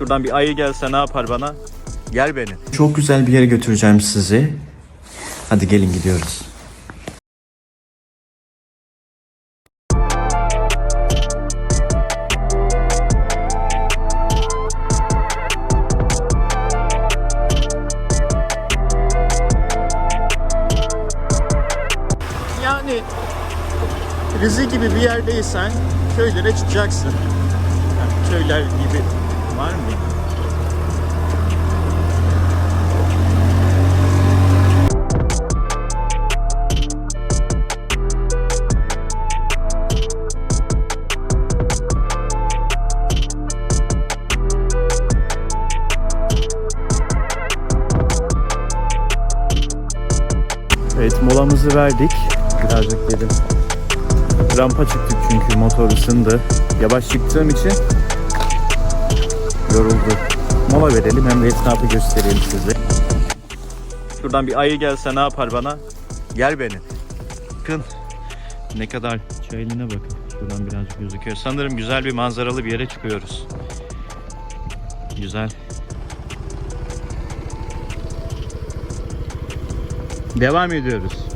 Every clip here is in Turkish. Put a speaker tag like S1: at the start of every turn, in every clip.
S1: Şuradan bir ayı gelse ne yapar bana? Yer beni.
S2: Çok güzel bir yere götüreceğim sizi. Hadi gelin gidiyoruz.
S1: Yani Rize gibi bir yerdeysen köylere çıkacaksın. Yani köyler gibi var mı? Evet molamızı verdik. Birazcık dedim. Rampa çıktık çünkü motor ısındı. Yavaş çıktığım için yoruldu. Mola verelim hem de etrafı göstereyim size. Şuradan bir ayı gelse ne yapar bana? Yer beni. Bakın ne kadar çayline bakın. Şuradan birazcık gözüküyor. Sanırım güzel bir manzaralı bir yere çıkıyoruz. Güzel. Devam ediyoruz.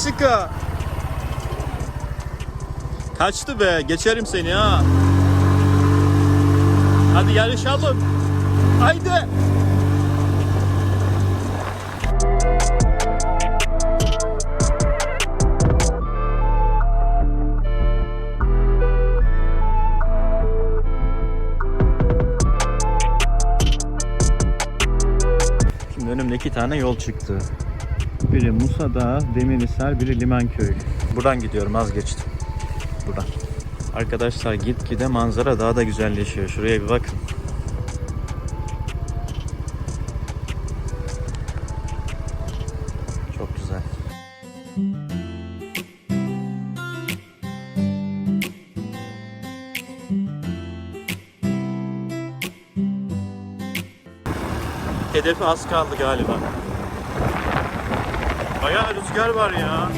S1: Fisika. Kaçtı be. Geçerim seni ha. Hadi yarışalım. Haydi. Şimdi önümde iki tane yol çıktı. Biri Musa Dağı, Demirhisar, biri Limanköy. Buradan gidiyorum az geçtim. Buradan. Arkadaşlar gitgide manzara daha da güzelleşiyor. Şuraya bir bakın. Çok güzel. Hedefe az kaldı galiba. Bayağı rüzgar var ya.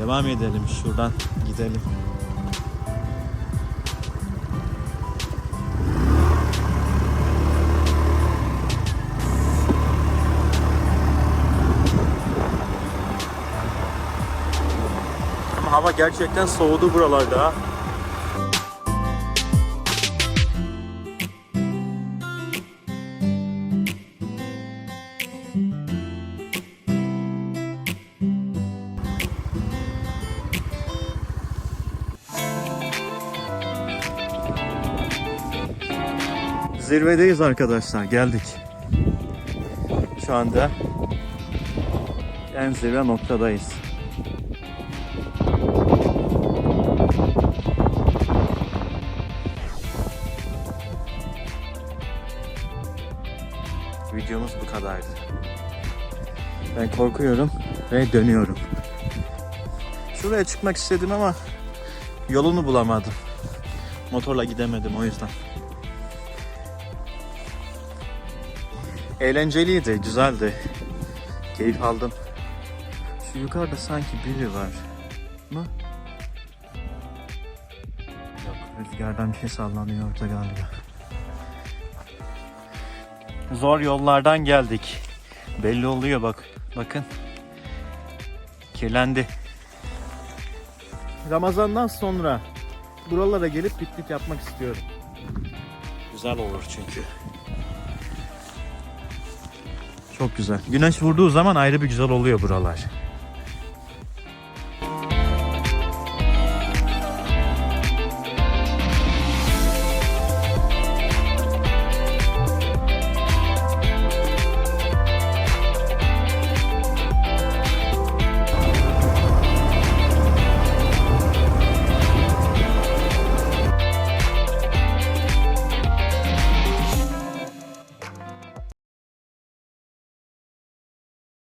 S1: Devam edelim şuradan gidelim. Hava gerçekten soğudu buralarda. Zirvedeyiz arkadaşlar. Geldik. Şu anda en zirve noktadayız. Videomuz bu kadardı. Ben korkuyorum ve dönüyorum. Şuraya çıkmak istedim ama yolunu bulamadım. Motorla gidemedim o yüzden. Eğlenceliydi, güzeldi. Keyif aldım. Şu yukarıda sanki biri var. Mı? Yok, rüzgardan bir şey sallanıyor orada galiba. Zor yollardan geldik. Belli oluyor bak. Bakın. Kirlendi. Ramazandan sonra buralara gelip piknik yapmak istiyorum. Güzel olur çünkü. Çok güzel. Güneş vurduğu zaman ayrı bir güzel oluyor buralar.